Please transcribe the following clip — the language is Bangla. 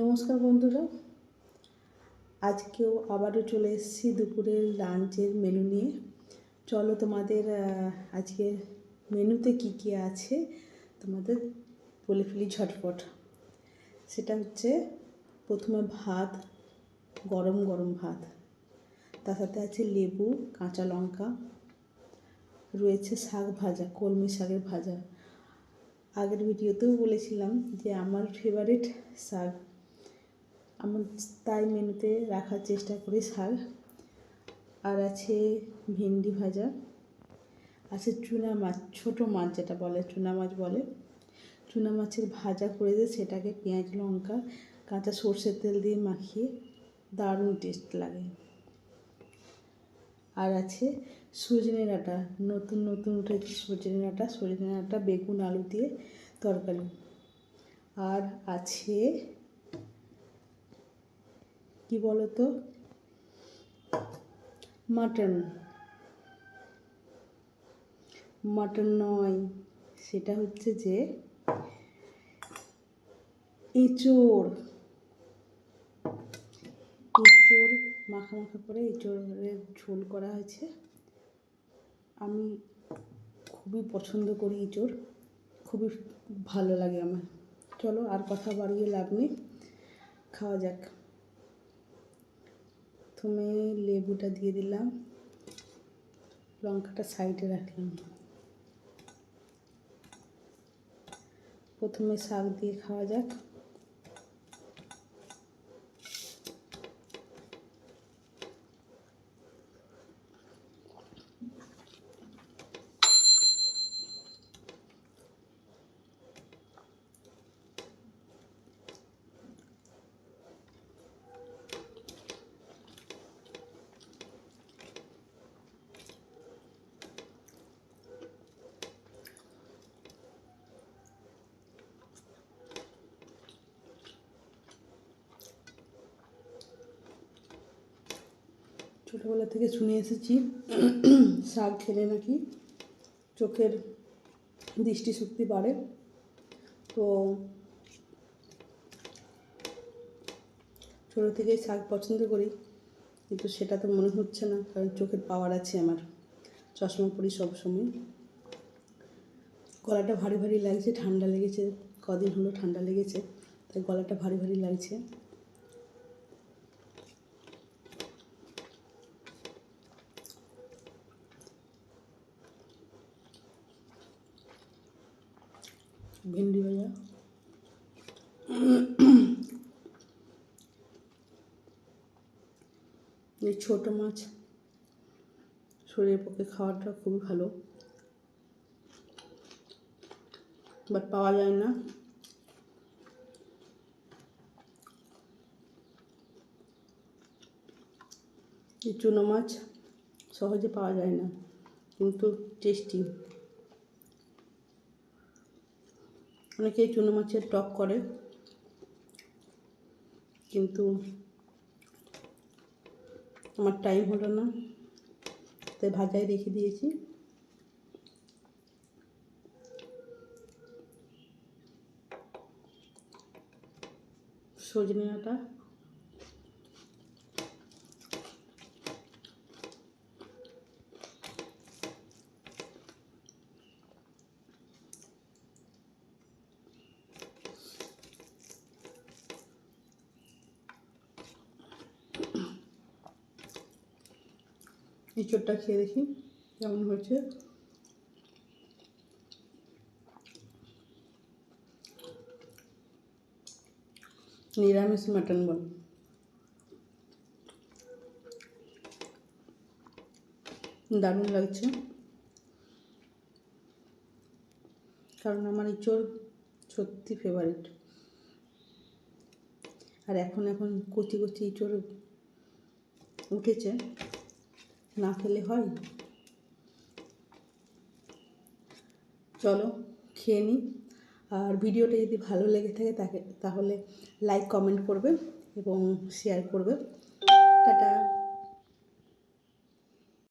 নমস্কার বন্ধুরা। আজকেও আবারও চলে এসেছি দুপুরের লাঞ্চের মেনু নিয়ে। চলো তোমাদের আজকের মেনুতে কি কি আছে তোমাদের বলে ফেলি ঝটপট। সেটা হচ্ছে প্রথমে ভাত, গরম গরম ভাত। তার সাথে আছে লেবু, কাঁচা লঙ্কা। রয়েছে শাক ভাজা, কলমি শাকের ভাজা। আগের ভিডিওতেও বলেছিলাম যে আমার ফেভারিট শাক আমার তাই মেনুতে রাখার চেষ্টা করি শাক আর আছে ভেন্ডি ভাজা, আছে চুনা মাছ, ছোটো মাছ যেটা বলে, চুনা মাছ বলে। চুনা মাছের ভাজা করে দিয়ে সেটাকে পেঁয়াজ, লঙ্কা, কাঁচা সর্ষের তেল দিয়ে মাখিয়ে দারুণ টেস্ট লাগে। আর আছে সজনে ডাঁটা নতুন নতুন উঠেছে সজনে ডাঁটা সজনে ডাঁটা বেগুন, আলু দিয়ে তরকারি। আর আছে কি বলো তো মাটন মাটন নয়, সেটা হচ্ছে যে এঁচোড়। এঁচোড়, মাখা মাখা করে এঁচোড়ের ঝোল করা হয়েছে। আমি খুবই পছন্দ করি এঁচোড়। খুবই ভালো লাগে আমার। চলো আর কথা বাড়িয়ে লাভ নেই। খাওয়া যাক। প্রথমে লেবুটা দিয়ে দিলাম। লঙ্কাটা সাইডে রাখলাম। প্রথমে শাক দিয়ে খাওয়া যাক। ছোটোবেলা থেকে শুনে এসেছি শাক খেলে নাকি চোখের দৃষ্টিশক্তি বাড়ে। তো ছোটো থেকেই শাক পছন্দ করি, কিন্তু সেটা তো মনে হচ্ছে না, কারণ চোখের পাওয়ার আছে আমার, চশমা পরি সবসময়। গলাটা ভারী ভারী লাগছে, ঠান্ডা লেগেছে, কদিন হলো ঠান্ডা লেগেছে, তাই গলাটা ভারী ভারী লাগছে। ভেন্ডি ভাজা এই ছোটো মাছ শরীরের পক্ষে খাওয়াটা খুবই ভালো বাট পাওয়া যায় না এই চুনো মাছ সহজে পাওয়া যায় না কিন্তু টেস্টি অনেকেই চুনো মাছের টক করে, কিন্তু আমার টাইম হলো না, তাই ভাজায় রেখে দিয়েছি। সজনে ডাঁটা এঁচোড়টা খেয়ে দেখি কেমন হয়েছে। নিরামিষ মাটন বল। দারুণ লাগছে। কারণ আমার এঁচোড় সত্যি ফেভারিট আর এখন এখন কচি কচি এঁচোড় উঠেছে। না খেলে হয়? চলো, খেয়ে নিই আর ভিডিওটা যদি ভালো লেগে থাকে তাকে, তাহলে লাইক কমেন্ট করবে এবং শেয়ার করবে। টাটা।